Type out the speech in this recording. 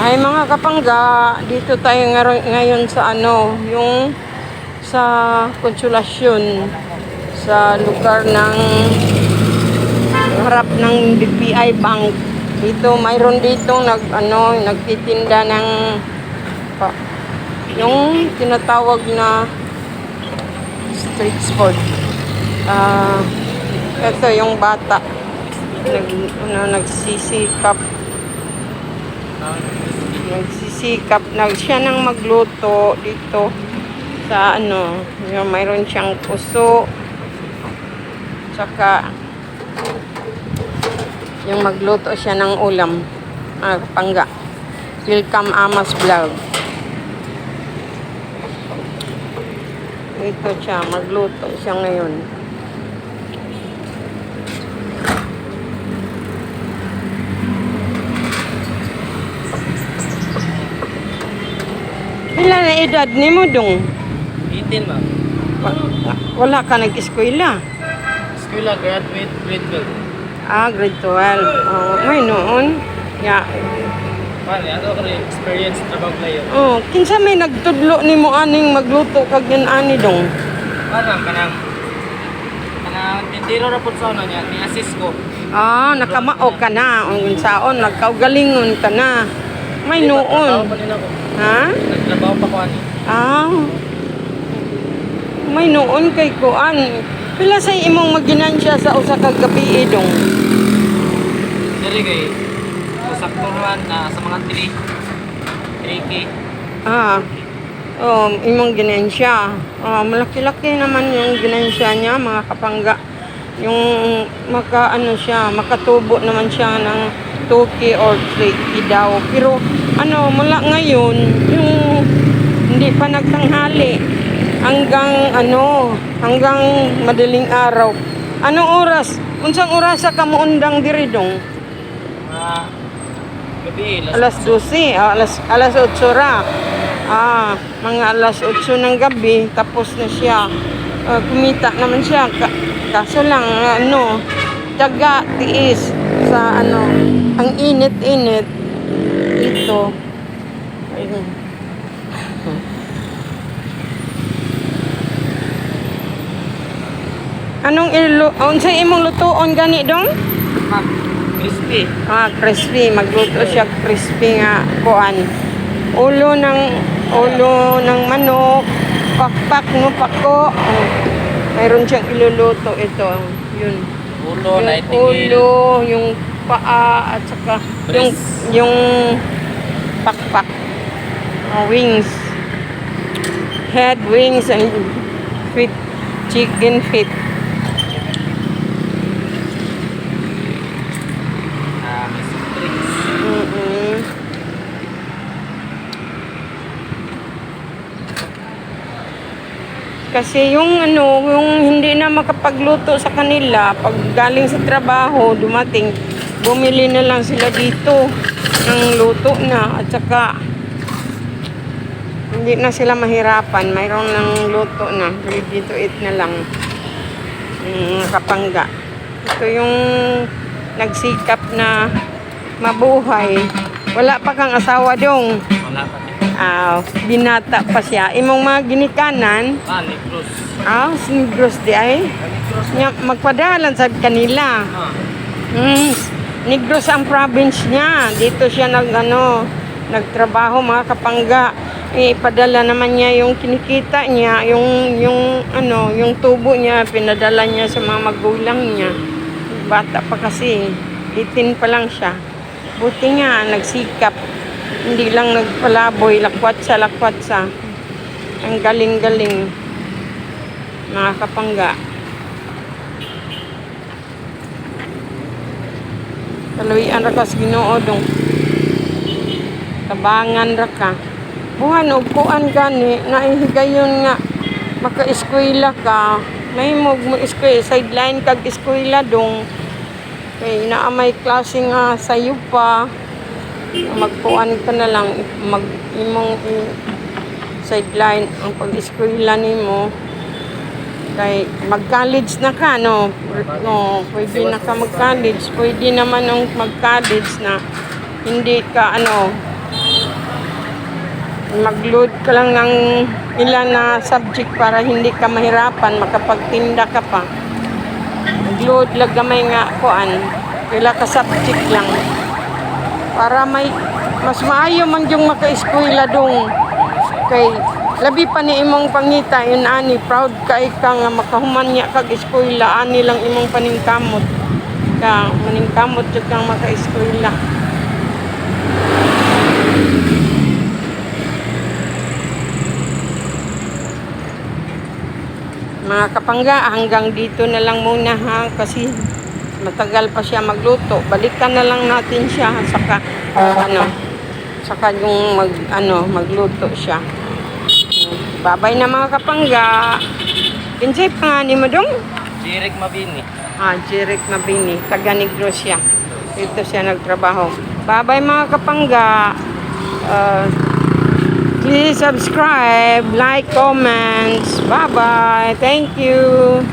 Ay mga kapangga, dito tayo ngayon sa ano, yung sa konsulasyon sa lugar ng harap ng DPI Bank. Dito mayroon dito nag ano, nagtitinda ng pa, yung tinatawag na street sport. Ah, ito yung bata nag ano, nagsisikap nagsisikap nag siya nang magluto dito sa ano yung mayroon siyang puso. Tsaka yung magluto siya ng ulam. Ah, pangga. Welcome Amas Vlog. Ito siya magluto siya ngayon Ilan na edad ni mo dong? 18 ma'am. Wa- Wala ka nag-eskwela. Eskwela, graduate, grade 12. Ah, grade 12. Oh, may noon. Ya. Paano, ano rin experience trabaho player. Oh, kinsa may nagtudlo ni mo aning magluto kag yan ani dong. Parang kanang kanang tindiro ra pud sa ano niya, ni assist ko. Ah, nakamao ka na. Ang saon, nagkaugalingon ka na. May Di ba, trabaho noon. Ha? Nagtrabaho pa ko ani. Ah. May noon kay kuan. Pila sa imong maginansya sa usa ka gabi dong. Diri kay sakto naman na sa mga 3 3K. Ah. Oh, imong ginansya. Ah, malaki-laki naman yung ginansya niya, mga kapangga. Yung maka ano siya, makatubo naman siya ng 2K or 3K daw. Pero ano, mula ngayon, yung hindi pa nagtanghali hanggang ano, hanggang madaling araw. Anong oras? Unsang oras ka muundang diri dong? Mga gabi, last Alas 12, ah, alas, alas 8 ra. Ah, mga alas 8 ng gabi, tapos na siya. Ah, kumita naman siya. Ka- kaso lang, ano, tiyaga, tiis sa ano, ang init-init dito. Ayun. Anong ilo, unsay imong lutuon gani dong? ma'am. Crispy. Ah, crispy. Magluto siya crispy nga kuan. Ulo ng ulo ng manok, pakpak no pako. Oh, mayroon siyang iluluto ito. Yun. Ulo, yung nightingale. ulo, yung paa at saka yung yung pakpak. Ah, wings. Head, wings, and feet, chicken feet. Kasi yung ano, yung hindi na makapagluto sa kanila, pag galing sa trabaho, dumating, bumili na lang sila dito ng luto na at saka hindi na sila mahirapan, mayroon ng luto na, ready to eat na lang. Mm, kapangga. Ito yung nagsikap na mabuhay. Wala pa kang asawa dong. Wala pa. Ah, binata pa siya. Imong mga ginikanan, Ah, Negros. ah, sinigros di ay. Negros. Magpadalan sa kanila. Ah, Hmm, Negros ang province niya. Dito siya nag, ano, nagtrabaho mga kapangga. Eh, padala naman niya yung kinikita niya, yung, yung, ano, yung tubo niya, pinadala niya sa mga magulang niya. Bata pa kasi, 18 pa lang siya. Buti nga, nagsikap. Hindi lang nagpalaboy, lakwat sa lakwat sa. Ang galing-galing. Mga kapangga. Kaluyan ra ka sa Ginoo dong. Tabangan ra ka. Buhan og kuan gani naihigayon nga maka-eskwela ka. Mahimog mo eskwela sideline kag eskwela dong. Kay naa may klase nga sayo pa. Magkuan ka na lang mag imong sideline ang pag-eskwela nimo kay mag-college na ka, no? No, pwede na ka mag-college. Pwede naman nung mag-college na hindi ka, ano, Mag-load ka lang ng ilan na subject para hindi ka mahirapan, makapagtinda ka pa. Mag-load lang gamay nga kuan. Pila ka subject lang. Para may mas maayo man yung maka-eskwela dong. Kay labi pa ni imong pangita yun ani proud ka nga makahuman niya kag eskwela ani lang imong paningkamot. Ka maningkamot jud kang maka-eskwela. Mga kapangga hanggang dito na lang muna ha? Kasi matagal pa siya magluto. Balikan na lang natin siya saka ano saka yung mag ano magluto siya babay na mga kapangga. Kinsay pangani mo dong Direk Mabini. ah Jeric Mabini. Taga Negros siya. Dito siya nagtrabaho. Babay mga kapangga. Uh, please subscribe like comments bye bye thank you